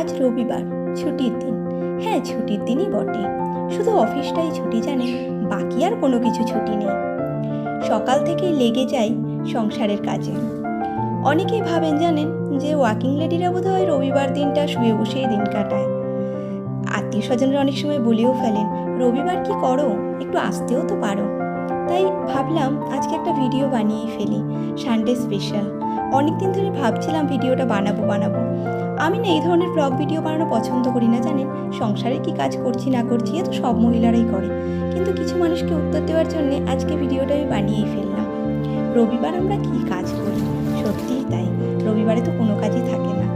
আজ রবিবার, ছুটির দিন। হ্যাঁ ছুটির দিনই বটে। শুধু অফিসটাই ছুটি জানে বাকি আর কোনো কিছু ছুটি নেই। সকাল থেকেই লেগে যাই সংসারের কাজে। অনেকেই ভাবেন, জানেন, যে ওয়াকিং লেডিরা বোধহয় রবিবার দিনটা শুয়ে বসেই দিন কাটায়। আত্মীয় স্বজনরা অনেক সময় বলেও ফেলেন, রবিবার কি করো? একটু আসতেও তো পারো। তাই ভাবলাম, আজকে একটা ভিডিও বানিয়েই ফেলি, সানডে স্পেশাল। অনেক দিন ধরে ভাবছিলাম ভিডিওটা বানাবো বানাবো। আমি না এই ধরনের ব্লগ ভিডিও বানানো পছন্দ করি না, জানেন? সংসারে কি কাজ করছি না করছি, এ তো সব মহিলারাই করে। কিন্তু কিছু মানুষকে উত্তর দেওয়ার জন্য আজকে ভিডিওটা আমি বানিয়েই ফেললাম। রবিবার আমরা কি কাজ করি? সত্যিই তাই। রবিবারে তো কোনো কাজই থাকে না।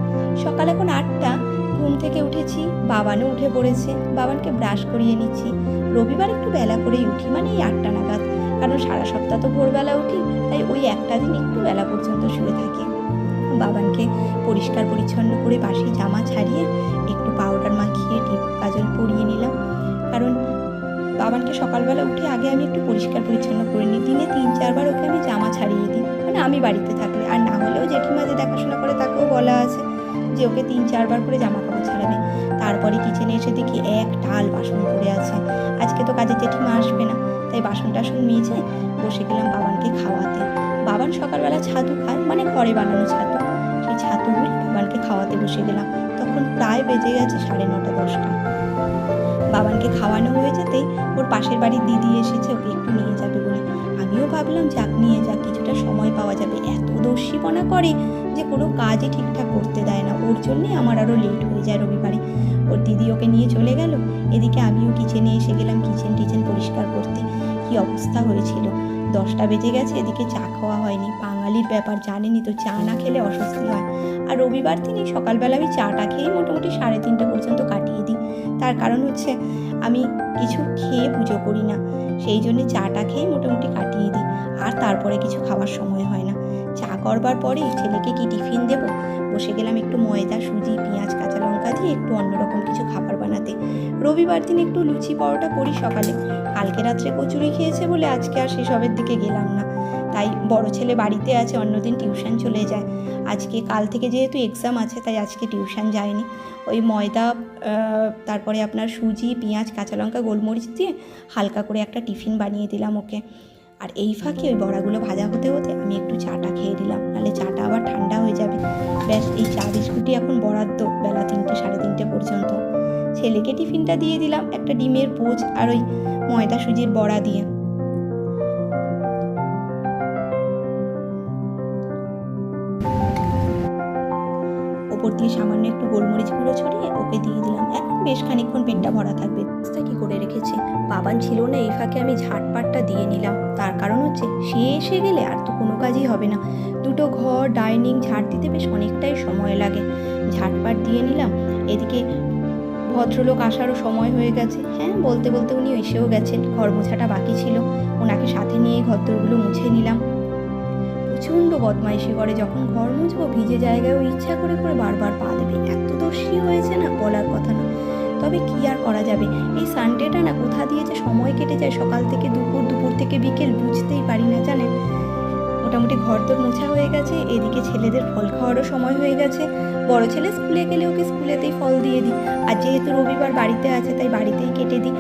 সকাল এখন আটটা, ঘুম থেকে উঠেছি, বাবানও উঠে পড়েছে। বাবানকে ব্রাশ করিয়ে নিচ্ছি। রবিবার একটু বেলা করেই উঠি মানে এই আটটা নাগাদ। কারণ সারা সপ্তাহ তো ভোরবেলা উঠি, তাই ওই একটা দিন একটু বেলা পর্যন্ত শুয়ে থাকি। বাবানকে পরিষ্কার পরিচ্ছন্ন করে বাসি জামা ছাড়িয়ে একটু পাউডার মাখিয়ে টিপ কাজল পরিয়ে নিলাম। কারণ বাবানকে সকালবেলা উঠে আগে আমি একটু পরিষ্কার পরিচ্ছন্ন করে নিই। দিনে তিন, চারবার ওকে আমি জামা ছাড়িয়ে দিই। মানে আমি বাড়িতে থাকলে। আর না হলেও জেঠিমা যে দেখাশোনা করে তাকেও বলা আছে যে ওকে তিন, চারবার করে জামা কাপড় ছাড়াবে তারপরে কিচেনে এসে দেখি এক ঢাল বাসন পড়ে আছে। আজকে তো কাজের জেঠিমা আসবে না। তাই বাসন টাসন মেজে বসে গেলাম বাবানকে খাওয়াতে। বাবান সকালবেলা ছাতু খায় মানে ঘরে বানানো ছাতু। ছাতুগুলো বাবানকে খাওয়াতে বসে গেলাম তখন প্রায় বেজে গেছে সাড়ে নটা, দশটা। বাবানকে খাওয়ানো হয়ে যেতেই ওর পাশের বাড়ির দিদি এসেছে, ওকে একটু নিয়ে যাবে বলে। আমিও ভাবলাম, যাক, নিয়ে যাক, কিছুটা সময় পাওয়া যাবে। এত দস্যিপনা করে যে কোনো কাজই ঠিকঠাক করতে দেয় না। ওর জন্যে আমার আরও লেট হয়ে যায় রবিবারে। ওর দিদি ওকে নিয়ে চলে গেল। এদিকে আমিও কিচেনে এসে গেলাম কিচেন টিচেন পরিষ্কার করতে। কি অবস্থা হয়েছিল? দশটা বেজে গেছে, এদিকে চা খাওয়া হয়নি। বাঙালির ব্যাপার জানেনি তো, চা না খেলে অস্বস্তি হয়। আর রবিবার দিনই সকালবেলা আমি চাটা খেয়ে মোটামুটি সাড়ে তিনটে পর্যন্ত কাটিয়ে দিই। তার কারণ হচ্ছে, আমি কিছু খেয়ে পুজো করি না। সেই জন্য চাটা খেয়ে মোটামুটি কাটিয়ে দিই। আর তারপরে কিছু খাওয়ার সময় হয় না। চা করবার পরেই ছেলেকে কি টিফিন দেব? বসে গেলাম একটু ময়দা, সুজি, পেঁয়াজ, কাঁচা লঙ্কা দিয়ে একটু অন্যরকম কিছু খাবার বানাতে। রবিবার দিন একটু লুচি পরোটা করি সকালে। কালকে রাত্রে কচুরি খেয়েছে বলে আজকে আর সেসবের দিকে গেলাম না। তাই বড় ছেলে বাড়িতে আছে, অন্যদিন টিউশন চলে যায়। আজকে কাল থেকে যেহেতু এক্সাম আছে, তাই আজকে টিউশন যায়নি। ওই ময়দা তারপরে আপনার সুজি, পেঁয়াজ, কাঁচা লঙ্কা, গোলমরিচ দিয়ে হালকা করে একটা টিফিন বানিয়ে দিলাম ওকে। আর এই ফাঁকে ওই বড়াগুলো ভাজা হতে হতে আমি একটু চাটা খেয়ে দিলাম নাহলে চাটা আবার ঠান্ডা হয়ে যাবে। ব্যাস, এই চা বিস্কুটই এখন বরাদ্দ বেলা তিনটে, সাড়ে তিনটে পর্যন্ত। ছেলেকে টিফিনটা দিয়ে দিলাম একটা ডিমের পোচ আর ওই ময়দা সুজির বড়া দিয়ে। ওপর দিয়ে সামান্য একটু গোলমরিচ গুঁড়ো ছড়িয়ে ওকে দিয়ে দিলাম। এখন বেশ খানিকক্ষণ পেটটা ভরা থাকবে। তা কি করে রেখেছি? বাবান ছিল না, এই ফাঁকে আমি ঝাটপাটটা দিয়ে নিলাম। তার কারণ হচ্ছে, সে এসে গেলে আর তো কোনো কাজই হবে না। দুটো ঘর, ডাইনিং, ঝাড় দিতে বেশ অনেকটাই সময় লাগে। ঝাটপাট দিয়ে নিলাম। এদিকে ভদ্রলোক আসারও সময় হয়ে গেছে। হ্যাঁ বলতে বলতে উনি এসেও গেছেন। ঘর মোছাটা বাকি ছিল। ওনাকে সাথে নিয়ে ঘরদোরগুলো মুছে নিলাম। প্রচণ্ড বদমাইশি করে যখন ঘর মুছবো, ভিজে জায়গায় ও ইচ্ছা করে করে বারবার পা দেবে। এত দোষী হয়েছে না বলার কথা না। তবে কি আর করা যাবে? এই সানডেটা না কোথা দিয়ে যে সময় কেটে যায় সকাল থেকে দুপুর দুপুর থেকে বিকেল বুঝতেই পারি না, জানেন? মোটামুটি ঘর তোর মোছা হয়ে গেছে, এদিকে ছেলেদের ফল খাওয়ারও সময় হয়ে গেছে। বড় ছেলে স্কুলে গেলে ওকে স্কুলেতেই ফল দিয়ে দিই। আর যেহেতু রবিবার বাড়িতে আছে, তাই বাড়িতেই কেটে দিই।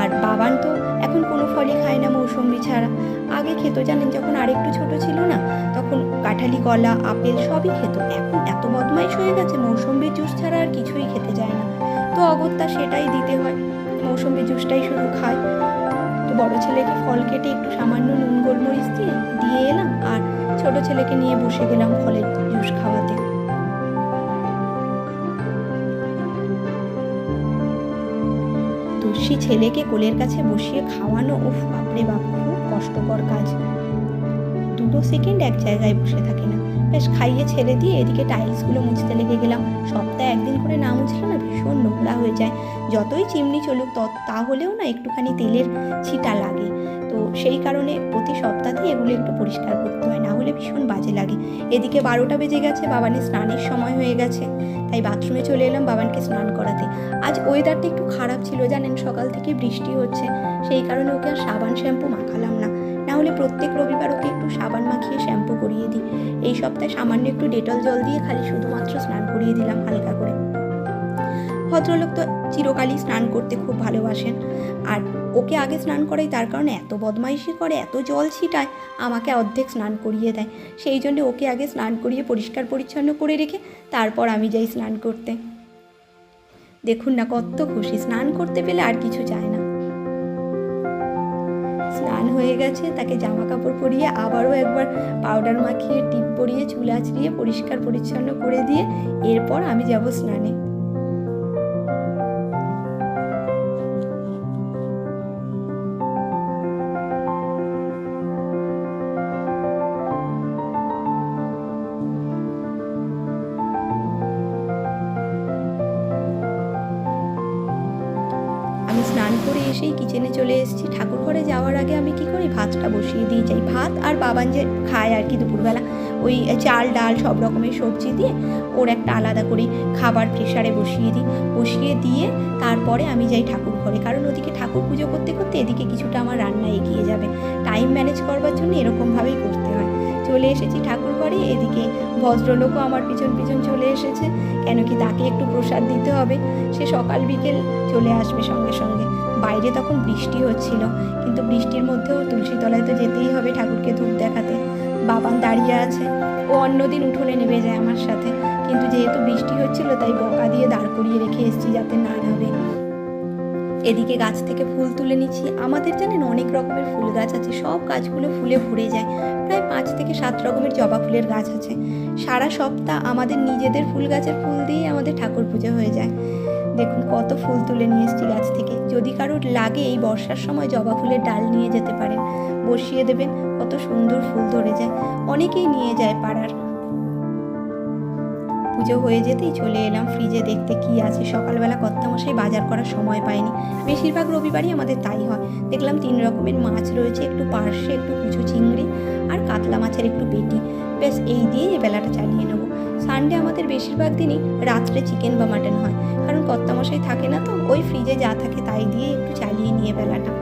আর বাবান তো এখন কোনো ফলই খায় না মৌসুম্বি ছাড়া। আগে খেত, জানেন, যখন আরেকটু ছোট ছিল না, তখন কাঁঠালি, কলা, আপেল সবই খেত। এখন এত বদমাইশ হয়ে গেছে মৌসুম্বির জুস ছাড়া আর কিছুই খেতে যায় না। তো অগত্যা সেটাই দিতে হয়। মৌসুম্বি জুসটাই শুধু খায়। তো বড় ছেলেকে ফল কেটে একটু সামান্য নুন গোলমরিচ দিয়ে দিয়ে এলাম আর ছোট ছেলেকে নিয়ে বসে গেলাম ফলের জুস খাওয়াতে। তুলসী ছেলেকে কোলের কাছে বসিয়ে খাওয়ানো, উফ, বাপরে বাপ, খুব কষ্টকর কাজ। দুটো সেকেন্ড এক জায়গায় বসে থাকি না। বেশ খাইয়ে ছেড়ে দিয়ে এদিকে টাইলসগুলো মুছতে লেগে গেলাম। সপ্তাহে একদিন করে না মুছলে না ভীষণ নোংরা হয়ে যায়। যতই চিমনি চলুক তত তাহলেও না একটুখানি তেলের ছিটা লাগে। তো সেই কারণে প্রতি সপ্তাহেই এগুলো একটু পরিষ্কার করতে হয়, না হলে ভীষণ বাজে লাগে। এদিকে বারোটা বেজে গেছে, বাবানের স্নানের সময় হয়ে গেছে। তাই বাথরুমে চলে এলাম বাবানকে স্নান করাতে। আজ ওয়েদারটা একটু খারাপ ছিল, জানেন সকাল থেকে বৃষ্টি হচ্ছে। সেই কারণে ওকে আর সাবান, শ্যাম্পু মাখালাম না না হলে প্রত্যেক রবিবার ওকে একটু সাবান মাখিয়ে শ্যাম্পু করিয়ে দিই। এই সপ্তাহে সামান্য একটু ডেটল জল দিয়ে খালি শুধুমাত্র স্নান করিয়ে দিলাম হালকা করে। ভদ্রলোক তো চিরকালই স্নান করতে খুব ভালোবাসেন। আর ওকে আগে স্নান করাই তার কারণে এত বদমাইশি করে, এত জল ছিটায়, আমাকে অর্ধেক স্নান করিয়ে দেয়। সেই জন্য ওকে আগে স্নান করিয়ে পরিষ্কার পরিচ্ছন্ন করে রেখে তারপর আমি যাই স্নান করতে। দেখুন না কত খুশি, স্নান করতে পেলে আর কিছু চায় না। স্নান হয়ে গেছে, তাকে জামা কাপড় পরিয়ে আবারও একবার পাউডার মাখিয়ে, টিপ পরিয়ে, চুলা আছড়িয়ে পরিষ্কার পরিচ্ছন্ন করে দিয়ে এরপর আমি যাব স্নানে। করে এসেই কিচেনে চলে এসেছি। ঠাকুর ঘরে যাওয়ার আগে আমি কি করি? ভাতটা বসিয়ে দিয়ে যাই, ভাত আর বাবান যে খায় আর কি দুপুরবেলা, ওই চাল, ডাল, সব রকমের সবজি দিয়ে ওর একটা আলাদা করে খাবার প্রেশারে বসিয়ে দিই। বসিয়ে দিয়ে তারপরে আমি যাই ঠাকুর ঘরে। কারণ ওদিকে ঠাকুর পুজো করতে করতে এদিকে কিছুটা আমার রান্না এগিয়ে যাবে। টাইম ম্যানেজ করবার জন্য এরকমভাবেই করতে হয়। চলে এসেছি ঠাকুর ঘরে। এদিকে ভদ্রলোকও আমার পিছন পিছন চলে এসেছে। কেন কি তাকে একটু প্রসাদ দিতে হবে। সে সকাল বিকেল চলে আসবে সঙ্গে সঙ্গে। বাইরে তখন বৃষ্টি হচ্ছিল, কিন্তু বৃষ্টির মধ্যেও তুলসী তলায় তো যেতেই হবে ঠাকুরকে ধূপ দেখাতে। বাবান দাঁড়িয়ে আছে। ও অন্যদিন উঠোনে নেমে যায় আমার সাথে। কিন্তু যেহেতু বৃষ্টি হচ্ছিল, তাই বকা দিয়ে দাঁড় করিয়ে রেখে এসেছি যাতে না নাবে এদিকে গাছ থেকে ফুল তুলে নিচ্ছি। আমাদের জানেন অনেক রকমের ফুল গাছ আছে। সব গাছগুলো ফুলে ভরে যায়। প্রায় পাঁচ থেকে সাত রকমের জবা ফুলের গাছ আছে। সারা সপ্তাহ আমাদের নিজেদের ফুল গাছের ফুল দিয়ে আমাদের ঠাকুর পুজো হয়ে যায়। দেখুন, কত ফুল তুলে নিয়ে এসেছি গাছ থেকে। যদি কারোর লাগে এই বর্ষার সময় জবা ফুলের ডাল নিয়ে যেতে পারেন। বসিয়ে দেবেন, কত সুন্দর ফুল ধরে যায়। অনেকেই নিয়ে যায় পাড়ার। পুজো হয়ে যেতেই চলে এলাম ফ্রিজে দেখতে কি আছে। সকালবেলা কর্তামশাই বাজার করার সময় পায়নি। বেশিরভাগ রবিবারই আমাদের তাই হয়। দেখলাম তিন রকমের মাছ রয়েছে, একটু পার্শে একটু কুচো চিংড়ি আর কাতলা মাছের একটু পেটি। ব্যাস, এই দিয়ে এই বেলাটা চালিয়ে সানডে আমাদের বেশিরভাগ দিনই রাত্রে চিকেন বা মাটন হয়। কারণ কর্তামশাই থাকে না তো, ওই ফ্রিজে যা থাকে তাই দিয়ে একটু চালিয়ে নিয়ে বেলাটা।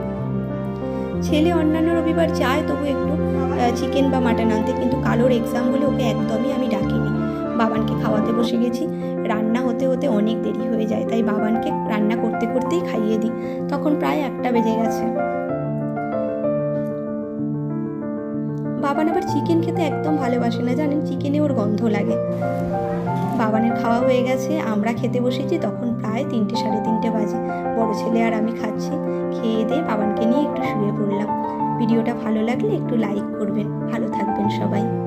ছেলে অন্যান্য রবিবার যায়, তবু একটু চিকেন বা মাটন আনতে, কিন্তু কালোর এক্সাম বলে ওকে একদমই আমি ডাকিনি। বাবানকে খাওয়াতে বসে গেছি। রান্না হতে হতে অনেক দেরি হয়ে যায়, তাই বাবানকে রান্না করতে করতেই খাইয়ে দিই। তখন প্রায় একটা বেজে গেছে। চিকেন খেতে একদম ভালোবাসে না, জানেন? চিকেনে ওর গন্ধ লাগে। বাবানের খাওয়া হয়ে গেছে, আমরা খেতে বসেছি, তখন প্রায় তিনটে, সাড়ে তিনটে বাজে। বড় ছেলে আর আমি খাচ্ছি। খেয়ে দিয়ে বাবানকে নিয়ে একটু শুয়ে পড়লাম। ভিডিওটা ভালো লাগলে একটু লাইক করবেন। ভালো থাকবেন সবাই।